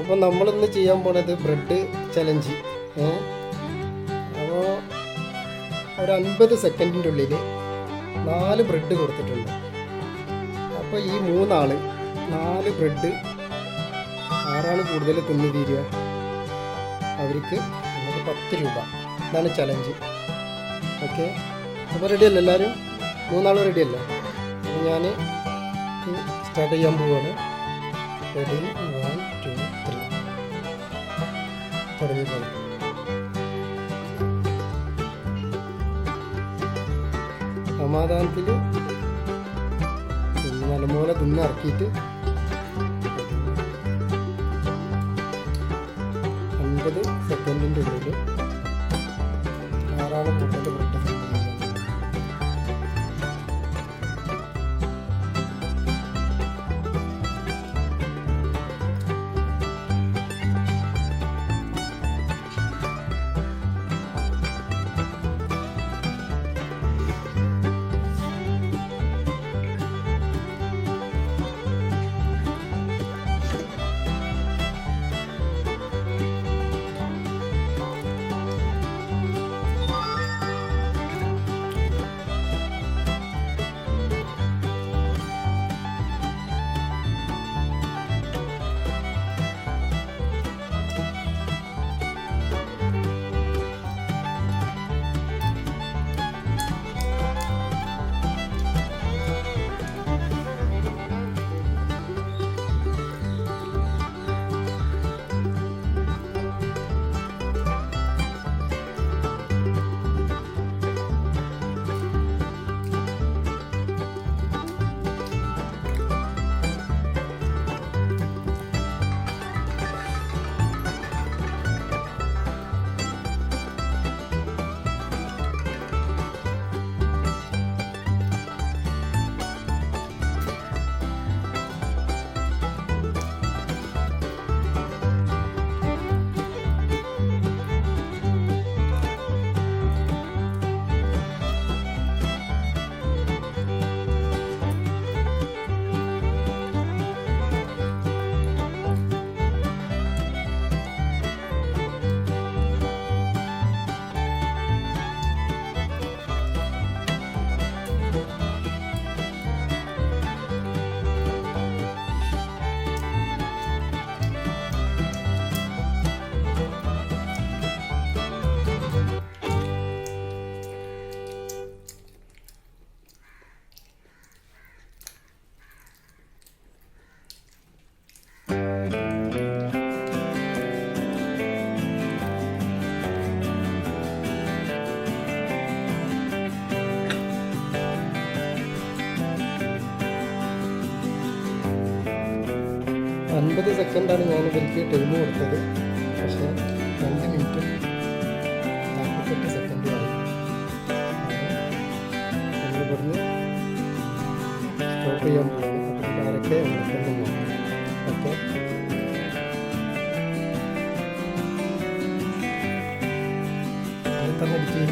അപ്പോൾ നമ്മളിന്ന് ചെയ്യാൻ പോണത് ബ്രെഡ് ചലഞ്ച് അപ്പോൾ ഒരു അൻപത് സെക്കൻഡിന്റെ ഉള്ളിൽ നാല് ബ്രെഡ് കൊടുത്തിട്ടുണ്ട്. അപ്പോൾ ഈ മൂന്നാൾ നാല് ബ്രെഡ് ആരാണ് കൂടുതൽ തിന്നു തീരുക? അവർക്ക് നമുക്ക് പത്ത് രൂപ. ഇതാണ് ചലഞ്ച് ഓക്കെ? അപ്പോൾ റെഡിയല്ലേ എല്ലാവരും മൂന്നാളും റെഡിയല്ലേ അപ്പോൾ ഞാൻ സ്റ്റാർട്ട് ചെയ്യാൻ പോവുകയാണ് റെഡി വൺ ടു ത്രീ തുടങ്ങിക്കോളൂ സമാധാനത്തിൽ നല്ലപോലെ തിന്ന് ഇറക്കിയിട്ട് അൻപത് സെക്കൻഡിന്റെ ഉള്ളിൽ കൂടുതൽ അൻപത് സെക്കൻഡാണ് ഞാൻ ഇവർക്ക് ടൈം കൊടുത്തത്. പക്ഷേ രണ്ട് മിനിറ്റ് നാൽപ്പത്തെട്ട് സെക്കൻഡ് ആയി. നമ്മൾ ഇവിടുന്ന് സ്റ്റോപ്പ് ചെയ്യാൻ പോകുന്നു അപ്പോൾ നോക്കണം ഓക്കെ അടുത്ത അടിച്ച്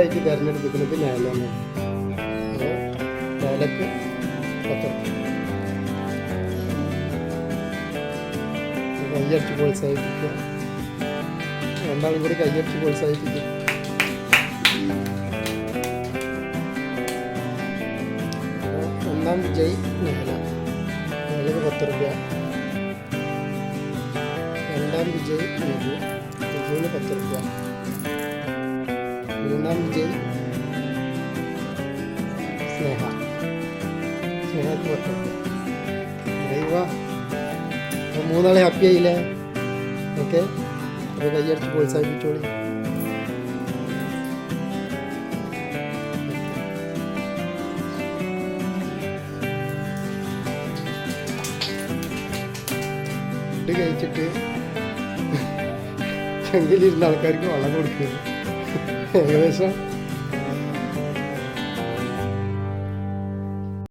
ഇതിന്റെ തിരഞ്ഞെടുപ്പിക്കുന്നത് അപ്പോൾ മേലക്ക് പത്ത് കയ്യടിച്ച് പ്രോത്സാഹിപ്പിക്കുക. രണ്ടാളും കൂടി കയ്യടിച്ച് പ്രോത്സാഹിപ്പിക്കുക. ഒന്നാം വിജയ് മേല. മേലക്ക് പത്ത് റുപ്യ. രണ്ടാം വിജയ് രഘു രഘുവിന് പത്ത് രൂപ മൂന്നാം വിജയ് സ്നേഹ. സ്നേഹക്ക് പറ്റും മൂന്നാളെ ഹാപ്പി ആയില്ലേ? ഓക്കെ. അപ്പോൾ കൈയടിച്ച് പ്രോത്സാഹിപ്പിച്ചോളി. ഫുഡ് കഴിച്ചിട്ട് ചെങ്കിലിരുന്ന ആൾക്കാർക്ക് വെള്ളം കൊടുക്കുക Regresa.